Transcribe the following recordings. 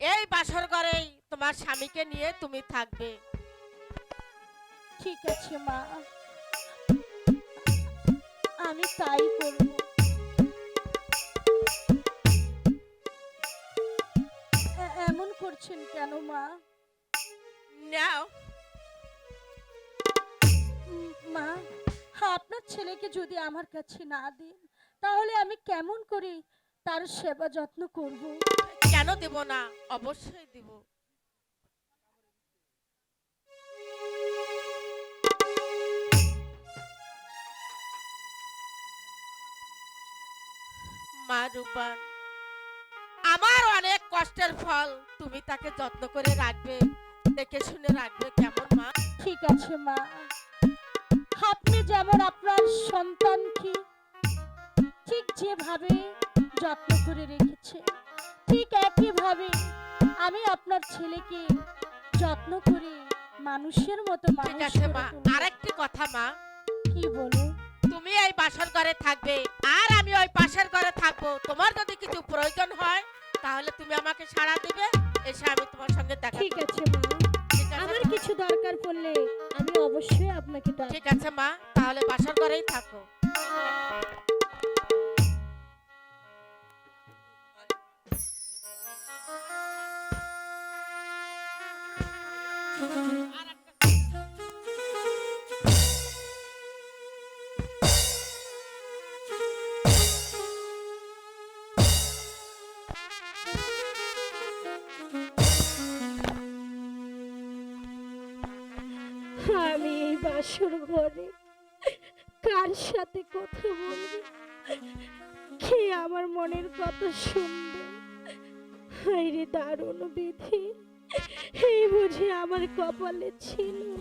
এই বাসর ঘরেই তোমার স্বামীকে নিয়ে তুমি থাকবে। ঠিক আছে মা। আমি তাই করব। এমন করছেন কেন মা? নাও। মা আপনার ছেলেকে যদি আমার কাছে না দেন তাহলে আমি কেমন করে? তার সেবা যত্ন করব। কেন দেব না? অবশ্যই দেব। মা রূপান আমার অনেক কষ্টের ফল তুমি তাকে যত্ন করে রাখবে দেখে শুনে রাখবে কেমন মা? ঠিক আছে মা। আপনি যেমন আপনার সন্তানকে ঠিক যেভাবে যত্ন করে রেখেছে। ঠিক একইভাবে আমি আপনার ছেলেকে যত্ন করে মানুষের মতো ঠিক মানুষ আছে করে মা। আরেকটি কথা মা। কি বলো? তুমি এই বাসার ঘরে থাকবে আর আমি ওই পাশের ঘরে থাকব। তোমার যদি কিছু প্রয়োজন হয় তাহলে তুমি আমাকে সাড়া দিবে এসে আমি তোমার সঙ্গে দেখা ঠিক করব। আছে মা। ঠিক আছে আমার মা? কিছু দরকার পড়লে আমি অবশ্যই আপনাকে ডাক ঠিক আছে মা তাহলে বাসার ঘরেই থাকো। বাসর ঘরে? কার সাথে কথা বলব? কে আমার মনের কথা শুনবে? হাইরে দারুণ বিধি। এই বুঝি আমার কপালে ছিল।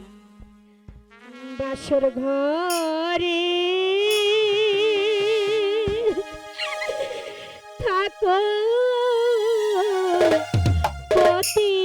বাসর ঘরে থাকো। পতি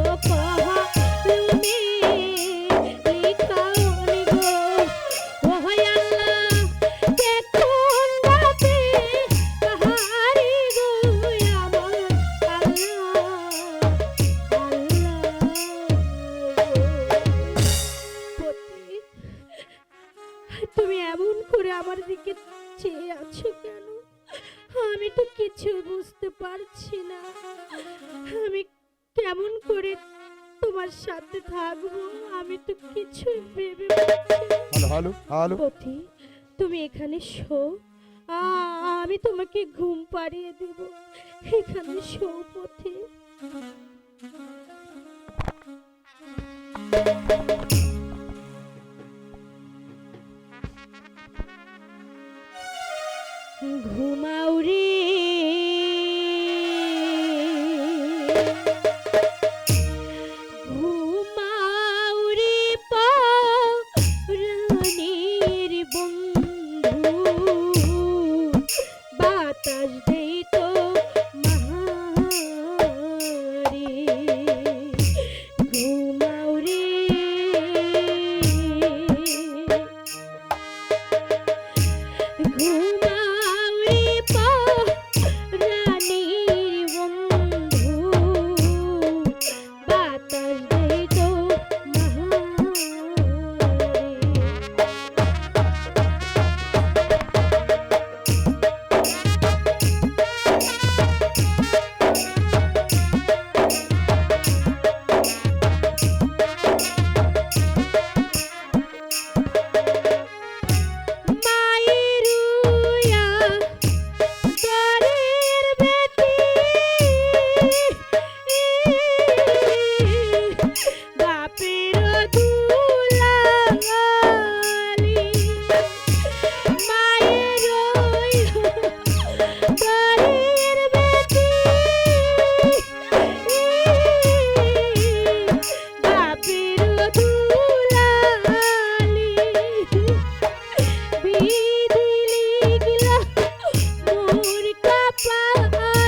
করে তোমার সাথে থাকব আমি তো কিছু ভেবে হ্যালো হ্যালো হ্যালো। পথি তুমি এখানে শো। আমি তোমাকে ঘুম পাড়িয়ে দেব। এখানে শো পথি। Ah.